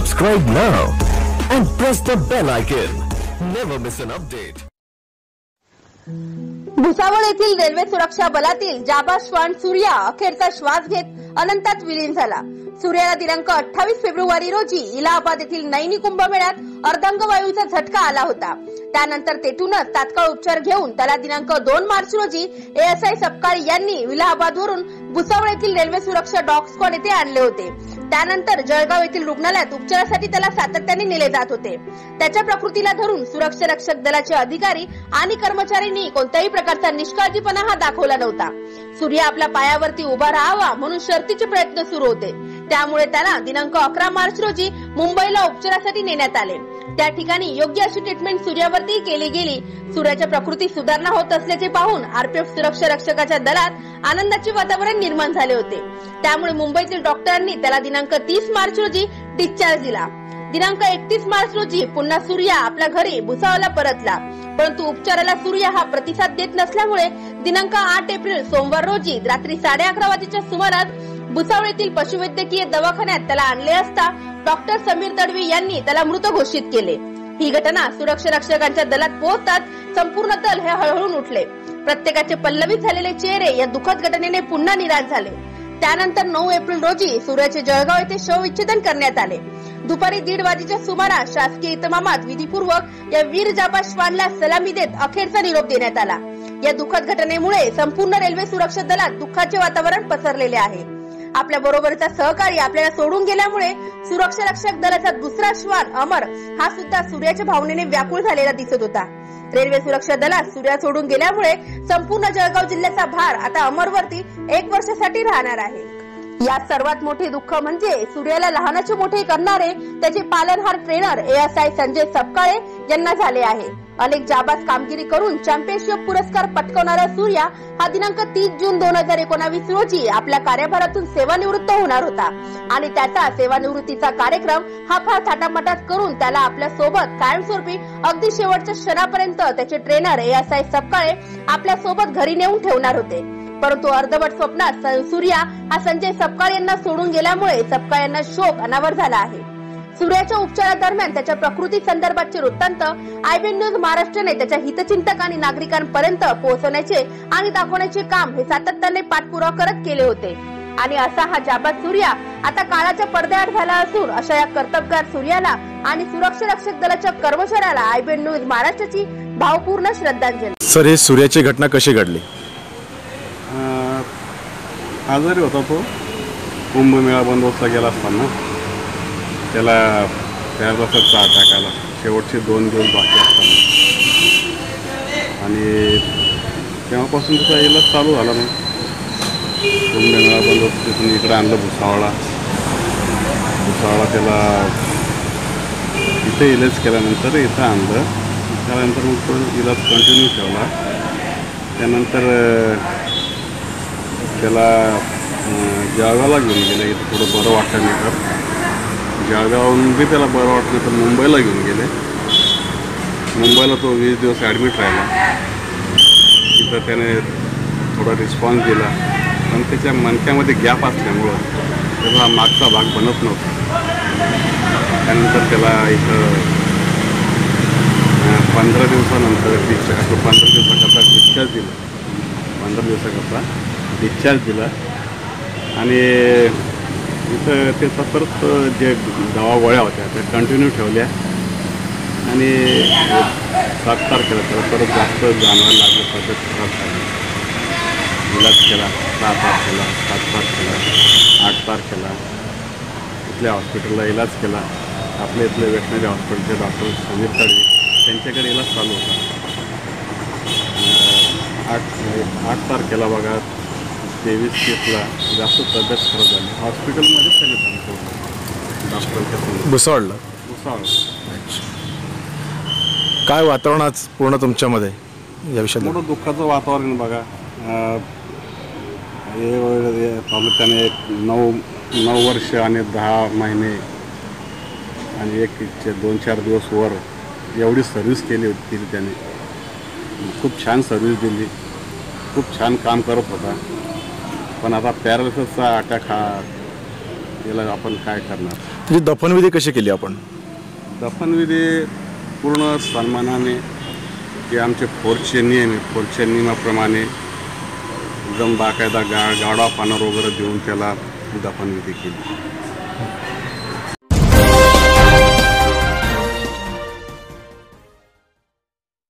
Subscribe now and press the bell icon. Never miss an update. Bhusawal येथील railway सुरक्षा बलातील जाबा श्वान सूर्या अखेरचा श्वास घेत अनंतात विलीन झाला सूर्याला दिनांक अठ्ठावीस फेब्रुवारी रोजी इलाहाबाद येथील नैनी कुंभमेळ्यात अर्धांगवायूचा झटका आला होता. त्यानंतर तेथूनच तात्काळ उपचार घेऊन त्याला दिनांक दोन मार्च रोजी एएसआय सपकाळ यांनी इलाहाबादवरून भुसावळ येथील रेल्वे सुरक्षा डॉग स्क्वॉड येथे आणले होते. त्यानंतर जळगाव येथील रुग्णालयात उपचारासाठी त्याला सातत्याने नेले जात होते. त्याच्या प्रकृतीला धरून सुरक्षा रक्षक दलाचे अधिकारी आणि कर्मचाऱ्यांनी कोणत्याही प्रकारचा निष्काळजीपणा हा दाखवला नव्हता. सूर्य आपल्या पायावरती उभा राहावा म्हणून शर्तीचे प्रयत्न सुरू होते. त्यामुळे त्याला दिनांक अकरा मार्च रोजी मुंबईला उपचारासाठी नेण्यात आले. त्या ठिकाणी योग्य अशी ट्रीटमेंट सूर्यावरती केली गेली. सूर्याच्या प्रकृती सुधारणा होत असल्याचे पाहून आरपीएफ सुरक्षा रक्षकाच्या दलात आनंदाचे वातावरण निर्माण झाले होते. त्यामुळे मुंबईतील डॉक्टरांनी त्याला दिनांक तीस मार्च रोजी डिस्चार्ज दिला. दिनांक एकतीस मार्च रोजी पुन्हा सूर्या आपल्या घरी भुसावला परतला. परंतु उपचाराला सूर्य हा प्रतिसाद देत नसल्यामुळे दिनांक आठ एप्रिल सोमवार रोजी रात्री साडे अकरा वाजेच्या सुमारास भुसावळ येथील पशुवैद्यकीय दवाखान्यात त्याला आणले असता डॉक्टर समीर तडवी यांनी त्याला मृत घोषित केले. ही घटना सुरक्षा रक्षकांच्या दलात पोहोचताच संपूर्ण दल हे हळहळून उठले. प्रत्येकाचे पल्लवित झालेले चेहरे या दुःखद घटनेने पुन्हा निराश झाले. त्यानंतर नऊ एप्रिल रोजी सूर्याचे जळगाव येथे शवविच्छेदन करण्यात आले. दुपारी दीड वाजेच्या सुमारास शासकीय इतमामात विधीपूर्वक या वीर जाबा श्वानला सलामी देत अखेरचा निरोप देण्यात आला. या दुःखद घटनेमुळे संपूर्ण रेल्वे सुरक्षा दलात दुःखाचे वातावरण पसरलेले आहे. आपल्या बरोबरचा सहकारी आपल्याला सोडून गेल्यामुळे सुरक्षा रक्षक दलाचा दुसरा श्वान अमर हा सुद्धा सूर्याच्या भावनेने व्याकुळ झालेला दिसत होता. रेल्वे सुरक्षा दलात सूर्या सोडून गेल्यामुळे संपूर्ण जळगाव जिल्ह्याचा भार आता अमरवरती एक वर्षासाठी राहणार आहे. यात सर्वात मोठे दुःख म्हणजे सूर्याला लहानाचे मोठे करणारे त्याचे पालनहार ट्रेनर एएसआय संजय सपकाळे यांना झाले आहे. अनेक जाबाज कामगिरी करून चॅम्पियनशिप पुरस्कार पटकावणारा सूर्या हा दिनांक तीस जून दोन हजार एकोणावीस रोजी आपल्या कार्यभारातून सेवानिवृत्त होणार होता. आणि त्याचा सेवानिवृत्तीचा कार्यक्रम हा फार थाटामाटात करून त्याला आपल्यासोबत कायमस्वरूपी अगदी शेवटच्या क्षणापर्यंत त्याचे ट्रेनर एएसआय सपकाळे आपल्यासोबत घरी नेऊन ठेवणार होते. परंतु अर्धवट स्वप्नात सूर्या हा संजय सपकाळ यांना सोडून गेल्यामुळे सपकाळ यांना शोक अनावर झाला आहे. सूर्याच्या उपचारादरम्यान त्याच्या प्रकृती संदर्भातचे वृत्तांत आयबीएन न्यूज महाराष्ट्रने त्याच्या हितचिंतक आणि नागरिकांपर्यंत पोहोचवण्याचे आणि दाखवण्याचे काम हे सातत्याने पाठपुरावा करत केले होते. आणि असा हा जाबाद सूर्या आता काळाच्या पडद्याआड झाला असून अशा या कर्तबगार सूर्याला आणि सुरक्षा रक्षक दलाच्या कर्मचाऱ्याला आयबीएन न्यूज महाराष्ट्राची भावपूर्ण श्रद्धांजली. सर हे सूर्याची घटना कशी घडली? आजारी होता तो. कुंभमेळा बंदोबस्त गेला असताना. त्याला त्या बसत चहा टाकायला. शेवटचे दोन दिवस बाकी असताना. आणि तेव्हापासून त्याचा इलाज चालू झाला मग कुंभमेळा बंदोबस्त तिथून इकडे आणलं भुसावळा भुसावळा त्याला इथे इलाज केल्यानंतर इथं आणलं. त्यानंतर मग तो इलाज कंटिन्यू ठेवला. त्यानंतर त्याला अं, जळगावला घेऊन गेले इथं थोडं बरं वाटलं नाही तर. जळगावहून बी त्याला बरं वाटलं तर मुंबईला घेऊन गेले. मुंबईला तो वीस दिवस ॲडमिट राहिला. तिथं त्याने थोडा रिस्पॉन्स दिला. पण त्याच्या मणक्यामध्ये गॅप असल्यामुळं त्याचा मागचा भाग बनत नव्हता. त्यानंतर त्याला इथं पंधरा दिवसानंतर डिस्चार्ज पंधरा दिवसाकरता डिस्चार्ज दिला. पंधरा दिवसाकरता डिस्चार्ज दिला. आणि इथं ते सतत जे दवा गोळ्या होत्या त्या कंटिन्यू ठेवल्या. आणि सात तारखेला त्याला परत जास्त जाणवायला लागलं तब्येत खराब झाली. इलाज केला सहा तारखेला सात तारखेला आठ तारखेला. इथल्या हॉस्पिटलला इलाज केला. आपल्या इथले वेटनरी हॉस्पिटलचे डॉक्टर समीर तळी त्यांच्याकडे इलाज चालू होता. आठ आठ तारखेला बघा तेवीस तीसला जास्त तब्येत खराब झाली. हॉस्पिटलमध्येच त्याने सांगतो. डॉक्टरच्या काय वातावरण आज पूर्ण तुमच्यामध्ये या विषयात मोठं दुःखाचं वातावरण बघा. हे एक नऊ नऊ वर्ष आणि दहा महिने आणि एक दोन चार दिवस वर एवढी सर्व्हिस केली होती केली त्याने खूप छान सर्व्हिस दिली. खूप छान काम करत होता. पण आता पॅरालिसिसचा अटॅक हा याला आपण काय करणार? म्हणजे दफनविधी कशी केली आपण? दफनविधी पूर्ण सन्मानाने जे आमचे फोर्सचे नियम आहे फोर्सच्या नियमाप्रमाणे एकदम बाकायदा गा गाडा पानार वगैरे देऊन त्याला दफनविधी केली.